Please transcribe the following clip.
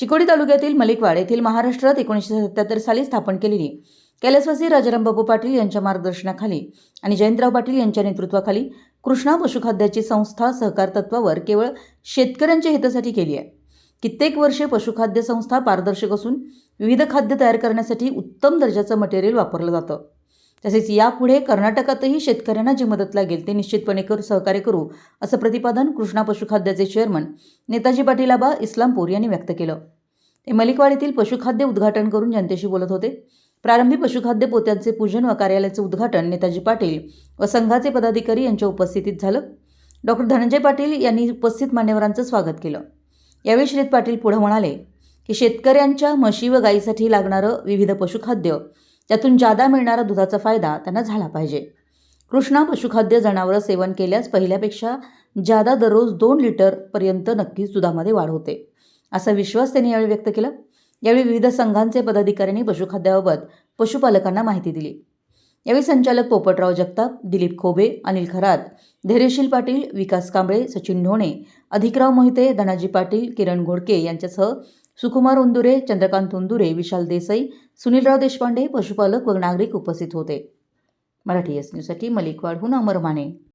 चिकोडी तालुक्यातील मलिकवाड येथील महाराष्ट्रात एकोणीसशे सत्याहत्तर साली स्थापन केलेली कैलासवासी राजारामबाबू पाटील यांच्या मार्गदर्शनाखाली आणि जयंतराव पाटील यांच्या नेतृत्वाखाली कृष्णा पशुखाद्याची संस्था सहकार तत्वावर केवळ शेतकऱ्यांच्या हितासाठी केली आहे. कित्येक वर्षे पशुखाद्य संस्था पारदर्शक असून विविध खाद्य तयार करण्यासाठी उत्तम दर्जाचं मटेरियल वापरलं जातं. तसेच यापुढे कर्नाटकातही शेतकऱ्यांना जी मदत लागेल ते निश्चितपणे करू सहकार्य करू असं प्रतिपादन कृष्णा पशुखाद्याचे चेअरमन नेताजी पाटील आबा इस्लामपूर यांनी व्यक्त केलं. ते मलिकवाडीतील पशुखाद्य उद्घाटन करून जनतेशी बोलत होते. प्रारंभी पशुखाद्य पोत्यांचे पूजन व कार्यालयाचे उद्घाटन नेताजी पाटील व संघाचे पदाधिकारी यांच्या उपस्थितीत झालं. डॉक्टर धनंजय पाटील यांनी उपस्थित मान्यवरांचं स्वागत केलं. यावेळी श्रीत पाटील पुढे म्हणाले की शेतकऱ्यांच्या म्हशी व गाईसाठी लागणारं विविध पशुखाद्य त्यातून जादा मिळणारा दुधाचा फायदा त्यांना झाला पाहिजे. कृष्णा पशुखाद्य जनावरं सेवन केल्यास पहिल्यापेक्षा जादा दररोज दोन लिटरपर्यंत नक्कीच दुधामध्ये वाढ होते. असा विश्वास त्यांनी यावेळी व्यक्त केला. यावेळी विविध संघांचे पदाधिकाऱ्यांनी पशुखाद्याबाबत पशुपालकांना माहिती दिली. यावेळी संचालक पोपटराव जगताप दिलीप खोबे अनिल खरात धैर्यशील पाटील विकास कांबळे सचिन ढोणे अधिकराव मोहिते धनाजी पाटील किरण घोडके यांच्यासह सुकुमार उंदुरे चंद्रकांत उंदुरे विशाल देसाई सुनीलराव देशपांडे पशुपालक व नागरिक उपस्थित होते. मराठी एस न्यूजसाठी मलिकवाडहून अमर माने.